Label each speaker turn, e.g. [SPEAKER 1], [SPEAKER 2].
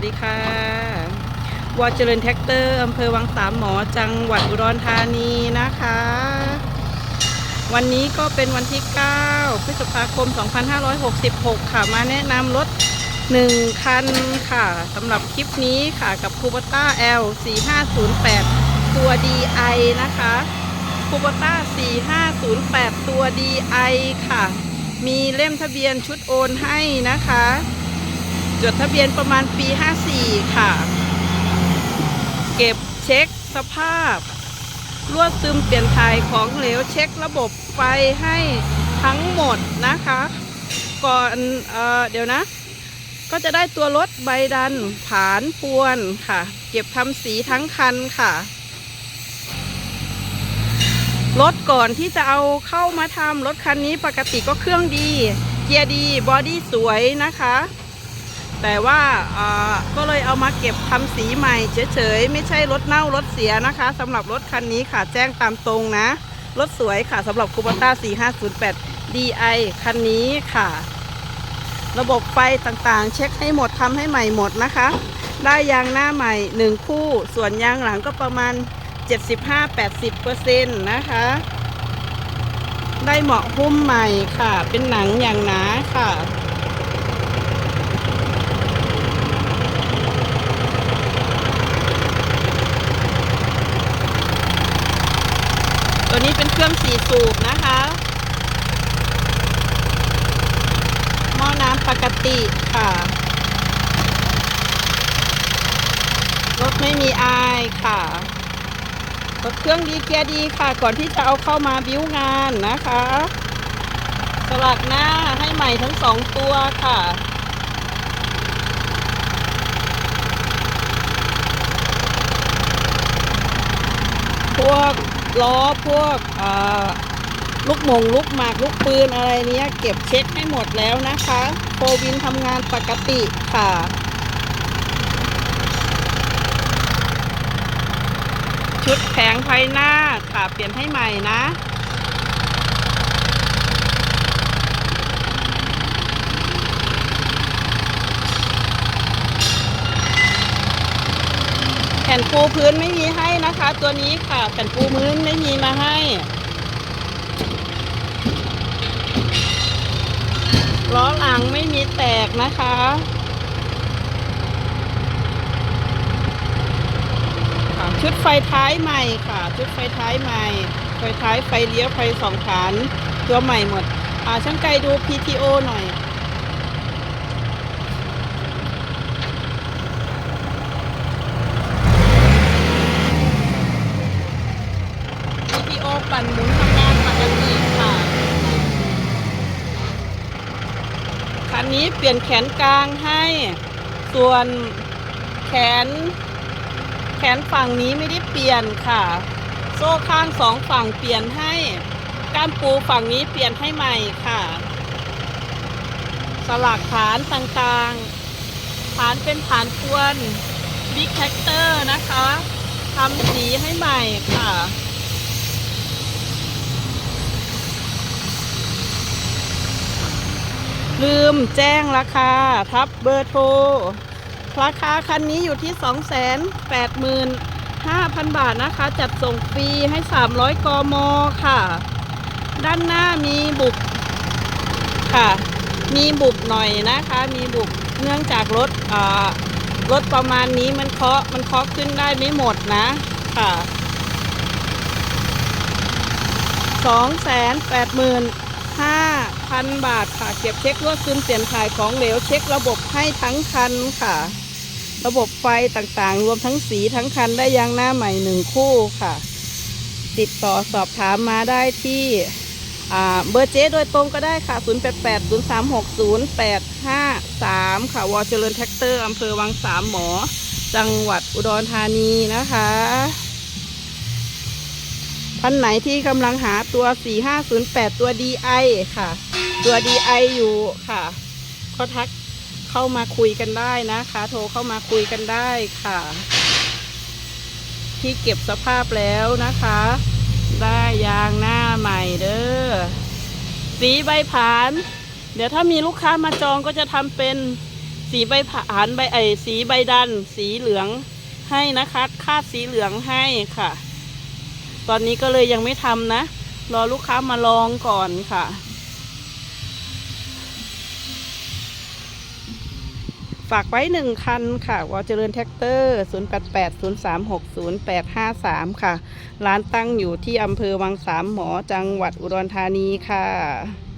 [SPEAKER 1] วัสดีค่ะวอเจริญแท็กเตอร์อำเภอวังสามหมอจังหวัดอุดรธานีนะคะ วันนี้ก็เป็นวันที่ 9 พฤษภาคม 2566 ค่ะ มาแนะนำรถ 1 คันค่ะสำหรับคลิปนี้ค่ะกับคูบต้า L 4508 ตัว DI นะคะคูบต้า4508 ตัว DI ค่ะ มีเล่มทะเบียนชุดโอนให้นะคะ จดทะเบียนประมาณปี 54 ค่ะ เก็บเช็คสภาพรวดซึมเปลี่ยนถ่ายของเหลวเช็คระบบไฟให้ทั้งหมดนะคะ ก่อนเออเดี๋ยวนะ ก็จะได้ตัวรถใบดันผานปวนค่ะ เก็บทำสีทั้งคันค่ะรถก่อนที่จะเอาเข้ามาทำรถคันนี้ปกติก็เครื่องดี เกียร์ดี บอดี้สวยนะคะ แต่ว่าก็เลยเอามาเก็บทำสีใหม่เฉยๆ ไม่ใช่รถเน่ารถเสียนะคะสำหรับรถคันนี้ค่ะแจ้งตามตรงนะ รถสวยค่ะสำหรับคูปต้า4508 DI คันนี้ค่ะ ระบบไฟต่างๆ เช็คให้หมดทำให้ใหม่หมดนะคะ ได้ยางหน้าใหม่ 1 คู่ ส่วนยางหลังก็ประมาณ 75-80%นะคะได้เหมาะหุ้มใหม่ค่ะ เป็นหนังอย่างหนาค่ะ ตัว นี้เป็นเครื่องสี่สูบนะคะ หม้อน้ำปกติค่ะ รถไม่มีไอายค่ะรถเครื่องดีเกียร์ดีค่ะ ก่อนที่จะเอาเข้ามาบิ้วงานนะคะ สลักหน้าให้ใหม่ทั้งสองตัวค่ะ พวก ล้อพวกลูกมงลูกหมากลูกปืนอะไรเนี้ย เก็บเช็คให้หมดแล้วนะคะโฟวินทำงานปกติค่ะชุดแผงไฟหน้าค่ะเปลี่ยนให้ใหม่นะ ผ่นปูพื้นไม่มีให้นะคะ ตัวนี้ค่ะแผ่นปูพื้นไม่มีมาให้ล้อหลังไม่มีแตกนะคะค่ะชุดไฟท้ายใหม่ค่ะ ชุดไฟท้ายใหม่ ไฟท้ายไฟเลี้ยวไฟสองขานตัวใหม่หมด อ่าช่างไกลดู PTO หน่อย PTO ปั่นหมุนทำงานปกติค่ะ คันนี้เปลี่ยนแขนกลางให้ ส่วนแขน แขนฝั่งนี้ไม่ได้เปลี่ยนค่ะ โซ่ข้างสองฝั่งเปลี่ยนให้ก้ามปูฝั่งนี้เปลี่ยนให้ใหม่ค่ะ สลักฐานต่างๆ ฐานเป็นฐานควนบิ๊กแท็กเตอร์นะคะทำสีให้ใหม่ค่ะ ลืมแจ้งราคา ทับเบอร์โทร ราคาคันนี้อยู่ที่ 285,000 บาทนะคะ จัดส่งฟรีให้ 300 กม ค่ะ ด้านหน้ามีบุบค่ะ มีบุบหน่อยนะคะ มีบุบเนื่องจากรถอ่ารถประมาณนี้มันเคาะมันเคาะขึ้นได้ไม่หมดนะค่ะ 285,000บาทค่ะ เก็บเช็ครวดซึมเปลี่ยนถ่ายของเหลวเช็คระบบให้ทั้งคันค่ะ ระบบไฟต่างๆ รวมทั้งสีทั้งคันได้ยางหน้าใหม่หนึ่งคู่ค่ะ ติดต่อสอบถามมาได้ที่เบอร์เจ๊โดยตรงก็ได้ค่ะ 0880360853 ค่ะ วอเจริญแท็กเตอร์อำเภอวังสามหมอ จังหวัดอุดรธานีนะคะ ท่านไหนที่กำลังหาตัว 4508 ตัว DI ค่ะ ตัว DI อยู่ค่ะก็ทักเข้ามาคุยกันได้นะคะ โทรเข้ามาคุยกันได้ค่ะ ที่เก็บสภาพแล้วนะคะ ได้ยางหน้าใหม่เด้อสีใบผาน เดี๋ยวถ้ามีลูกค้ามาจองก็จะทำเป็นสีใบผานใบไอสีใบดัน สีเหลืองให้นะคะ คาดสีเหลืองให้ค่ะ ตอนนี้ก็เลยยังไม่ทำนะ รอลูกค้ามาลองก่อนค่ะ ฝากไว้หนึ่งคันค่ะวอเจริญแท็กเตอร์ 0880360853 ค่ะ ร้านตั้งอยู่ที่อำเภอวังสามหมอจังหวัดอุดรธานีค่ะ